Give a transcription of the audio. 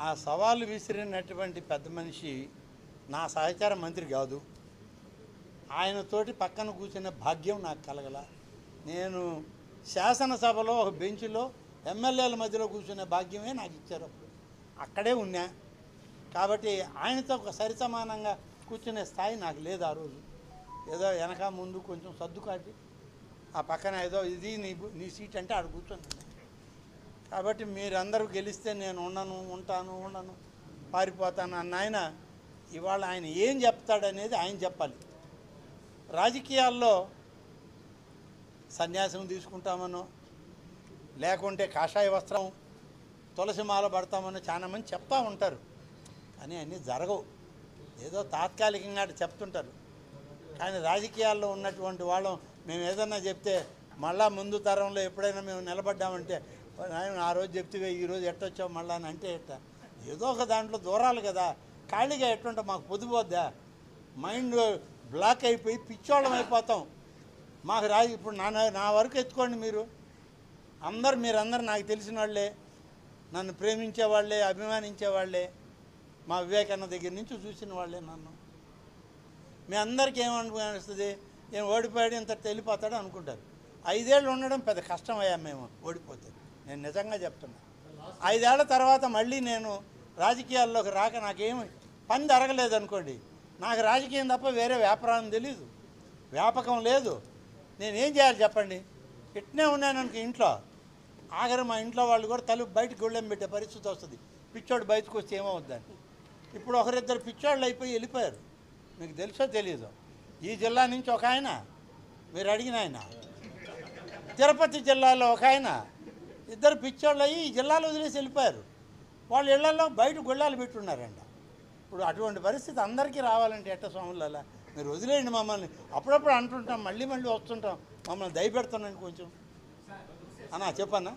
ఆ సవాలు విసిరినటువంటి పెద్ద మనిషి నా సహచార మంత్రి కాదు. ఆయనతోటి పక్కన కూర్చునే భాగ్యం నాకు కలగల. నేను శాసనసభలో ఒక బెంచ్లో ఎమ్మెల్యేల మధ్యలో కూర్చునే భాగ్యమే నాకు ఇచ్చారు. అక్కడే ఉన్నా. కాబట్టి ఆయనతో ఒక సరిసమానంగా కూర్చునే స్థాయి నాకు లేదు ఆ రోజు. ఏదో వెనక ముందు కొంచెం సర్దుకాటి ఆ పక్కన ఏదో ఇది నీ నీ సీట్ అంటే ఆడ కూర్చొని కాబట్టి మీరందరూ గెలిస్తే నేను ఉండను ఉంటాను ఉండను పారిపోతాను అన్న ఆయన ఇవాళ ఆయన ఏం చెప్తాడనేది ఆయన చెప్పాలి. రాజకీయాల్లో సన్యాసం తీసుకుంటామనో లేకుంటే కాషాయ వస్త్రం తులసి మాల పడతామనో చాలా మంది చెప్తా ఉంటారు. కానీ అన్నీ జరగవు. ఏదో తాత్కాలికంగా అటు చెప్తుంటారు. కానీ రాజకీయాల్లో ఉన్నటువంటి వాళ్ళం మేము ఏదన్నా చెప్తే మళ్ళా ముందు తరంలో ఎప్పుడైనా మేము నిలబడ్డామంటే నాయన ఆ రోజు చెప్తే ఈరోజు ఎట్టొచ్చావు మళ్ళా అని అంటే ఎట్ట? ఏదో ఒక దాంట్లో దూరాలు కదా. ఖాళీగా ఎట్టుంటే మాకు పొద్దుపోద్దా? మైండ్ బ్లాక్ అయిపోయి పిచ్చోళ్ళం అయిపోతాం. మాకు రా ఇప్పుడు నా నా వరకు ఎత్తుకోండి మీరు. అందరు మీరందరూ నాకు తెలిసిన వాళ్ళే. నన్ను ప్రేమించే వాళ్ళే అభిమానించే వాళ్ళే. మా వివేకానంద దగ్గర నుంచి చూసిన వాళ్ళే నన్ను. మీ అందరికీ ఏమనిపిస్తుంది? నేను ఓడిపోయాడు ఇంత తెలిపోతాడు అనుకుంటారు. ఐదేళ్ళు ఉండడం పెద్ద కష్టమయ్యా మేము ఓడిపోతే. నేను నిజంగా చెప్తున్నా. ఐదేళ్ళ తర్వాత మళ్ళీ నేను రాజకీయాల్లోకి రాక నాకేమి పని జరగలేదు అనుకోండి నాకు రాజకీయం తప్ప వేరే వ్యాపారం తెలీదు. వ్యాపకం లేదు. నేనేం చేయాలి చెప్పండి? ఇట్నే ఉన్నాను అనుకో ఇంట్లో. ఆఖరి మా ఇంట్లో వాళ్ళు కూడా తలుపు బయటకు గుళ్ళెం పెట్టే పరిస్థితి వస్తుంది. పిచ్చోడు బయటకు వస్తే ఏమవుద్దని. ఇప్పుడు ఒకరిద్దరు పిచ్చోళ్ళు అయిపోయి వెళ్ళిపోయారు. మీకు తెలుసో తెలీదు? ఈ జిల్లా నుంచి ఒక ఆయన మీరు అడిగిన ఆయన. తిరుపతి జిల్లాలో ఒక ఆయన. ఇద్దరు పిచ్చోళ్ళు అయ్యి ఈ జిల్లాలో వదిలేసి వెళ్ళిపోయారు. వాళ్ళ ఇళ్ళలో బయట గుళ్ళాలు పెట్టున్నారంట. ఇప్పుడు అటువంటి పరిస్థితి అందరికీ రావాలంటే ఎట్ట స్వాములలో మీరు వదిలేయండి మమ్మల్ని. అప్పుడప్పుడు అంటుంటాం మళ్ళీ మళ్ళీ వస్తుంటాం. మమ్మల్ని దయపెడుతున్నాను కొంచెం. అన్నా చెప్పన్నా?